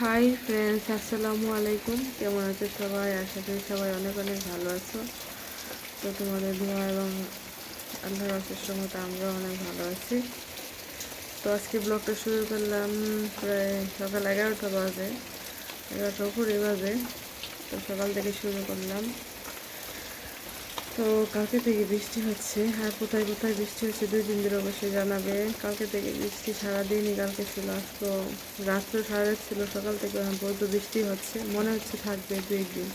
Hi friends আসসালামু আলাইকুম। কেমন আছো সবাই? আশা করি সবাই অনেক অনেক ভালো আছো। তো তোমাদের ধোয়া এবং আল্লাহর অশেষ মতো আমরাও অনেক ভালো আছি। তো আজকে ব্লগটা শুরু করলাম প্রায় সকাল এগারোটা বাজে। এগারোটা উপরে বাজে। তো সকাল থেকে শুরু করলাম। তো কালকে থেকে বৃষ্টি হচ্ছে, আর কোথায় কোথায় বৃষ্টি হচ্ছে দুই দিন ধরে অবশ্যই জানাবে। কালকে থেকে বৃষ্টি সারাদিনই কালকে ছিল, তো রাত্রে সারা রাত ছিল, সকাল থেকে এখন পর্যন্ত বৃষ্টি হচ্ছে, মনে হচ্ছে থাকবে দুই দিন।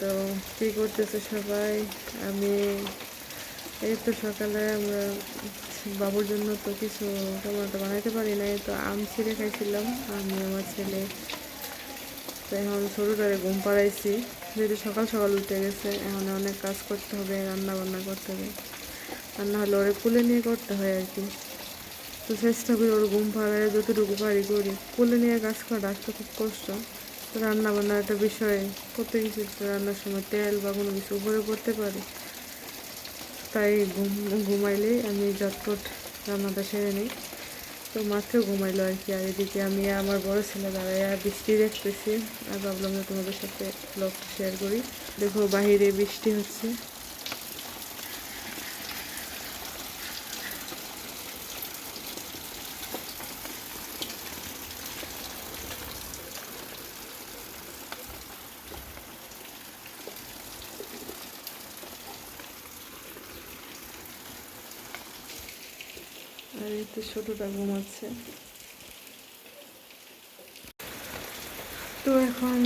তো কী করতেছে সবাই? আমি এই তো সকালে আমরা বাবুর জন্য তো কিছু একটা বানাইতে পারি নাই, তো আম ছিঁড়ে খাইছিলাম, আমি আমার ছেলে তো এখন ছোটোটারে ঘুম পাড়াইছি। যেহেতু সকাল সকাল উঠে গেছে, এখন অনেক কাজ করতে হবে রান্না বান্না করতে হবে। রান্না হলে ওরে কুলে নিয়ে করতে হয় আর কি। তো চেষ্টা করি ওর ঘুম পাড়ায় যতটুকু পারি করি। কুলে নিয়ে কাজ করা আসতে খুব কষ্ট। তো রান্না বান্নার একটা বিষয় করতে কিছু রান্নার সময় তেল বা কোনো কিছু উপরে পড়তে পারে। তাই ঘুম, ঘুমাইলেই আমি ঝটপট রান্নাটা সেরে নিই। তো মাত্র ঘুমাইলো আর কি, আর এদিকে আমি আমার বড় ছেলে দাঁড়ায় বৃষ্টি দেখতেছি। আর ভাবলাম যে তোমাদের সাথে ব্লগটা শেয়ার করি। দেখো বাহিরে বৃষ্টি হচ্ছে। আর এই তো ছোটটা ঘুমাচ্ছে। তো এখন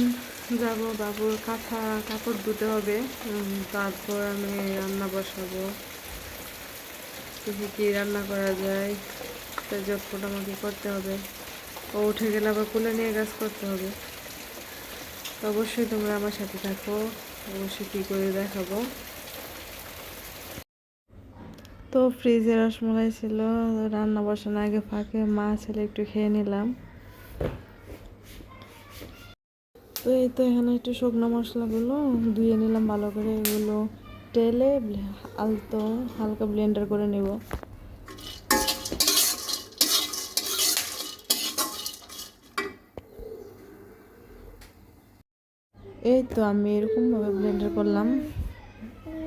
যাব বাবুর কাঁথা, কাপড় ধুতে হবে। তারপর আমি রান্না বসাবো। দেখি কি রান্না করা যায়। তো জটপট আমাকে করতে হবে। ও উঠে গেলে আবার কুলে নিয়ে কাজ করতে হবে। অবশ্যই তোমরা আমার সাথে থাকো। অবশ্যই কী করে দেখাবো। তো ফ্রিজে রসমলাই ছিল, রান্না বসানোর আগে ফাঁকে মা ছেলে একটু খেয়ে নিলাম। তো এই তো এখানে একটু শুকনো মশলাগুলো ধুয়ে নিলাম ভালো করে, এগুলো তেলে আলতো হালকা ব্লেন্ডার করে নেব। এই তো আমি এরকমভাবে ব্লেন্ডার করলাম।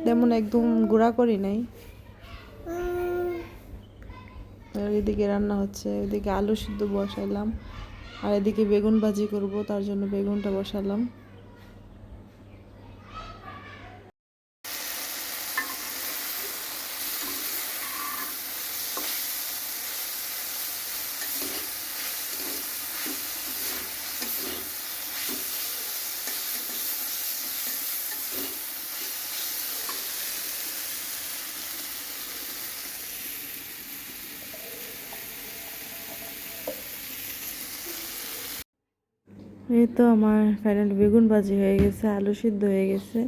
তেমন একদম গুঁড়া করি নাই। এদিকে রান্না হচ্ছে, এদিকে আলু সিদ্ধ বসাইলাম, আর এদিকে বেগুন ভাজি করব, তার জন্য বেগুনটা বসালাম। এই তো আমার ফাইনাল বেগুন ভাজি হয়ে গেছে, আলু সিদ্ধ হয়ে গেছে।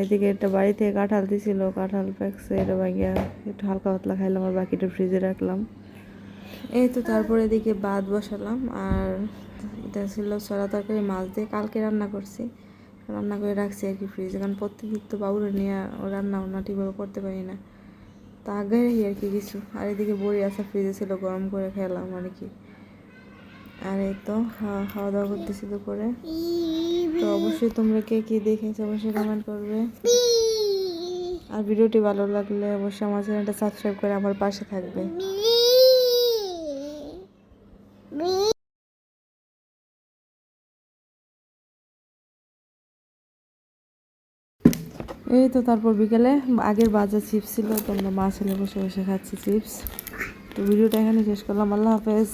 এদিকে একটা বাড়ি থেকে কাঁঠাল দিছিল, কাঁঠাল প্যাকছে এটা বাগিয়া একটু হালকা পাতলা খাইলাম, আর বাকিটা ফ্রিজে রাখলাম। এই তো তারপরে এদিকে ভাত বসালাম, আর এটা ছিল সরা তরকারি মাছ দিয়ে কালকে রান্না করছি। রান্না করে রাখছি আর কি ফ্রিজে কারণ প্রত্যেকদিন তো বাবুরে নিয়ে ও রান্না বান্না ঠিকভাবে করতে পারি না। তা আগে আর কি কিছু। আর এদিকে বড়ি আসা ফ্রিজে ছিল, গরম করে খেলাম আর কি। আর এই তো খাওয়া দাওয়া করতেছি দুপুরে। তো অবশ্যই তোমরা কে কী দেখেছ অবশ্যই কমেন্ট করবে। আর ভিডিওটি ভালো লাগলে অবশ্যই আমার চ্যানেলটা সাবস্ক্রাইব করে আমার পাশে থাকবে। এই তো তারপর বিকেলে আগের বাজার চিপস ছিল তোমরা মা ছেলে বসে বসে খাচ্ছি চিপস তো ভিডিওটা এখানে শেষ করলাম। আল্লাহ হাফেজ।